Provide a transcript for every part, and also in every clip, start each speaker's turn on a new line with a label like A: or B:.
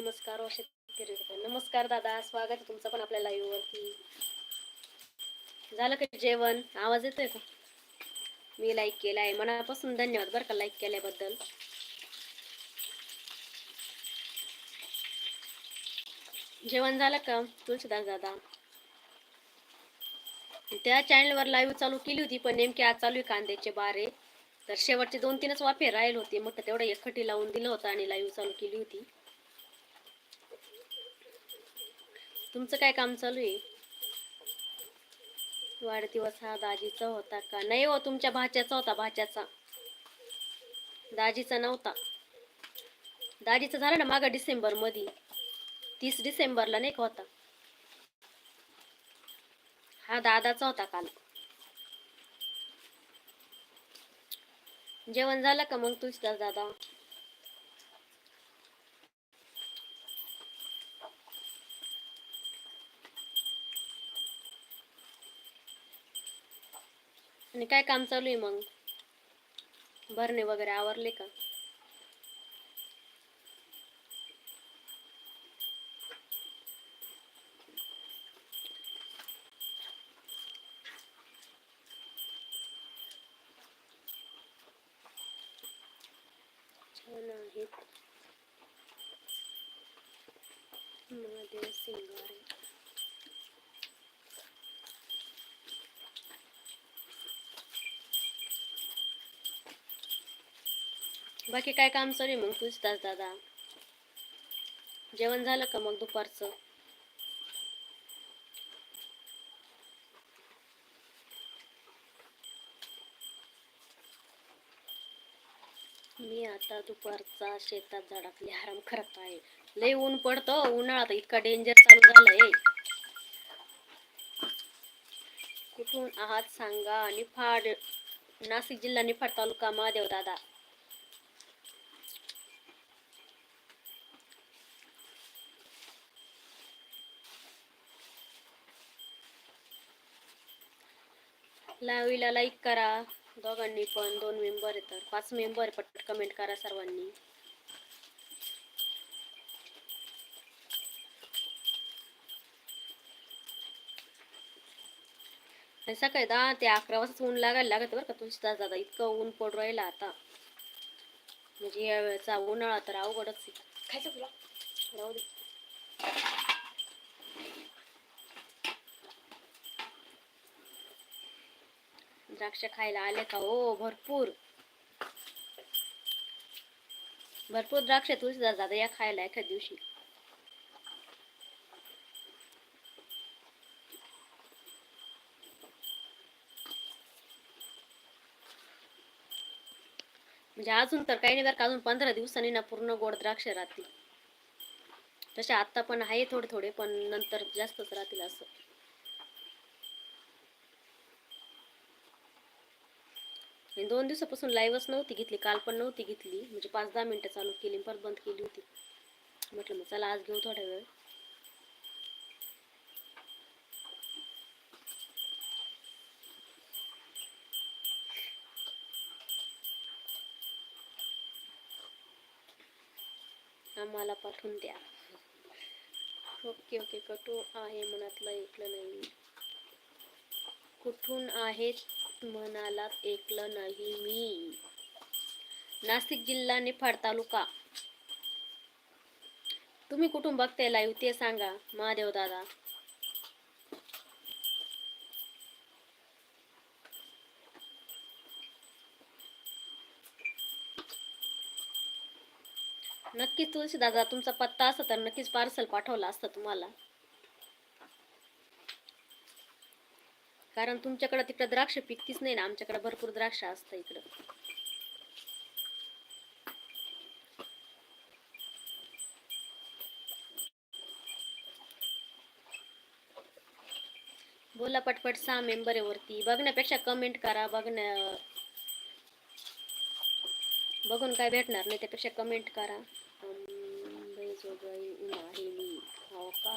A: नमस्कार शेतकरी नमस्कार दादा स्वागत आहे तुमचं पण आपल्या लाईव्ह वरती झालं का जेवण? आवाज येतोय का? मी लाईक केला आहे मनापासून धन्यवाद बरं का लाईक केल्याबद्दल. जेवण झालं का तुळशीदास दादा? त्या चॅनलवर लाईव्ह चालू केली होती पण नेमकी आज चालू आहे कांद्याचे बारे. तर शेवटचे दोन तीनच वाफे राहिले होते. मग तेवढं एकखटी लावून दिलं होतं आणि लाईव्ह चालू केली होती. तुमचं काय काम चालू आहे? वाढदिवस हा दाजीचा होता का? नाही हो तुमच्या भाच्याचा होता भाच्याचा. दाजीचा नव्हता. दाजीचा झाला ना माग डिसेंबरमध्ये तीस डिसेंबरला नाही का होता? हा दादाचा होता काल. जेवण झालं का मग तुझ दादा? आणि काय काम चालू आहे मग? भरणे वगैरे आवरले का छान आहेत महादेव सिंगारे बाकी काय काम चालू आहे मग तुझतास दादा? जेवण झालं का मग दुपारचं? मी आता दुपारचा शेतात झाडातले आराम करत आहे. लय ऊन पडतो उन्हाळा इतका डेंजर चालू झालाय. कुठून आहात सांगा. निफाड नाशिक जिल्हा निफाड तालुका महादेव दादा. लाईव्हला लाईक करा. दोघांनी पण दोन मेंबर आहे तर. पाच मेंबर पट कमेंट करा सर्वांनी. सकाळी दहा ते अकरा वाजता ऊन लागायला लागत बरं का. तास दादा इतकं ऊन पडू राहिलं आता. म्हणजे या वेळेचा उन्हाळा तर अवघडच आहे. खायचं तुला? राहू दे. द्राक्ष खायला आले का? हो भरपूर. भरपूर द्राक्ष तुळशी दादा या खायला एखाद दिवशी. म्हणजे अजून तर काही नाही बरं का अजून पंधरा दिवसांनी ना पूर्ण गोड द्राक्ष राहतील. तसे आत्ता पण आहे थोडे थोडे पण नंतर जास्तच राहतील असं. आणि दोन दिवसापासून लाईव्हच नव्हती घेतली काल पण नव्हती घेतली. म्हणजे पाच दहा मिनटं चालू केली परत बंद केली होती. म्हटलं मग चला आज घेऊ थोडा वेळ. आम्हाला पाठवून द्या. ओके ओके कटू आहे मनातलं ऐकलं नाही कुठून आहेत? म्हणालात ऐकलं नाही मी. नाशिक जिल्हा निफाड तालुका. तुम्ही कुठून बघताय लाईव्ह ते सांगा महादेव दादा. नक्कीच तुळशी दादा तुमचा पत्ता असता तर नक्कीच पार्सल पाठवलं असतं तुम्हाला. कारण तुमच्याकडे तिकडे द्राक्ष पिकतीच नाही ना आमच्याकडे भरपूर द्राक्ष असतं इकडं. बोला पटपट सहा मेंबर आहे वरती. बघण्यापेक्षा कमेंट करा बघण्या बघून काय भेटणार नाही त्यापेक्षा कमेंट करा. अंबेजोगाई आहे मी हो का?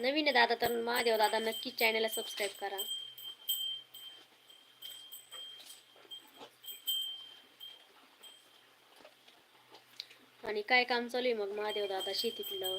A: नवीन आहे दादा तर महादेव दादा नक्कीच चॅनलला सबस्क्राईब करा. आणि काय काम चालू आहे मग महादेव दादा शेतीतलं?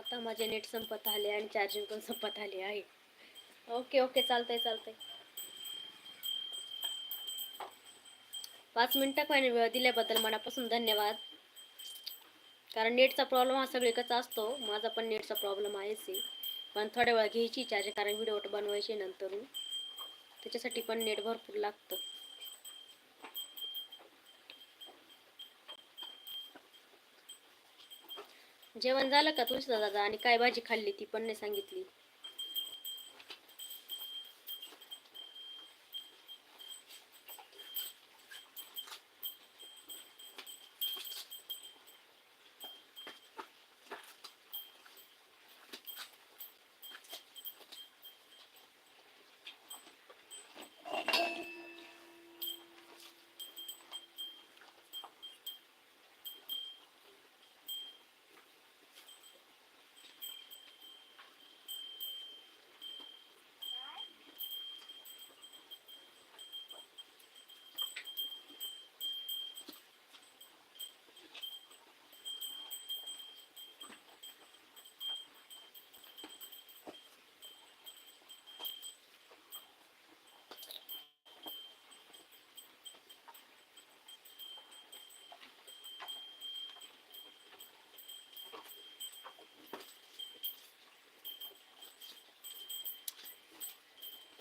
A: आता माझे नेट संपत आले आणि चार्जिंग पण संपत आले आहे. ओके ओके चालतंय चालतंय. पाच मिनिटं पण वेळ दिल्याबद्दल मनापासून धन्यवाद. कारण नेटचा प्रॉब्लेम हा सगळीकडचा असतो. माझा पण नेटचा प्रॉब्लेम आहेच आहे. पण थोड्या वेळ घ्यायची चार्जिंग कारण व्हिडिओ बनवायची नंतर. त्याच्यासाठी पण नेट भरपूर लागतं. जेवण झालं का तुळशी दादा? आणि काय भाजी खाल्ली ती पण नाही सांगितली.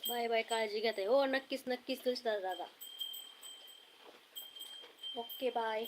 A: बाय बाय काळजी घेत आहे हो नक्कीच नक्कीच तुळशी दादा. Okay bye.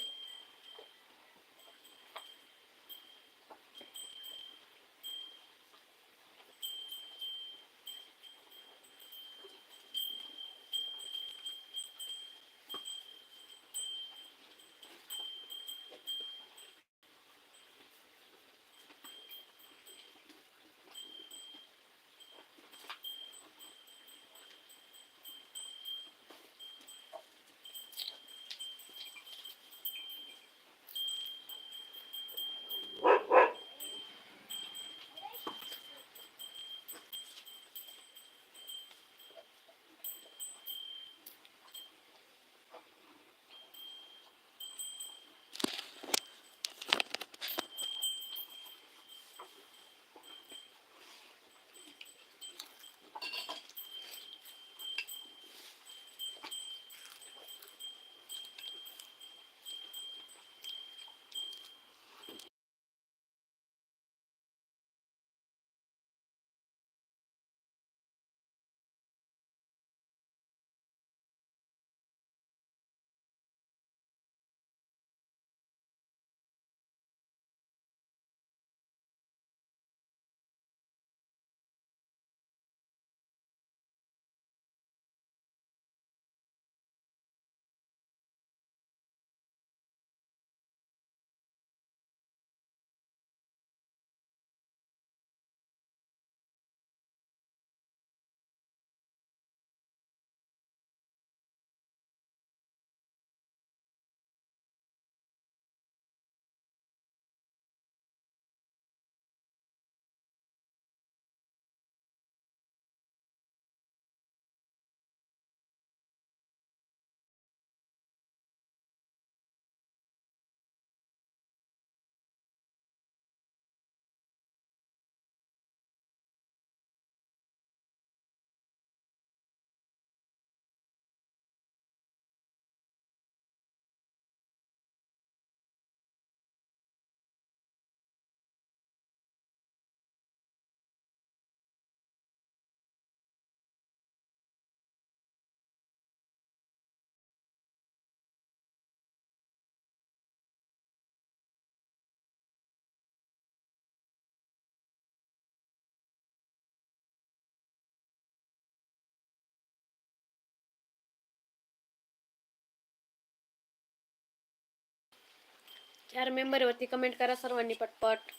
A: चार मेंबरवरती कमेंट करा सर्वांनी पटपट.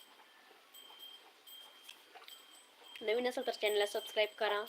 A: नवीन असेल तर चॅनलला सबस्क्राईब करा.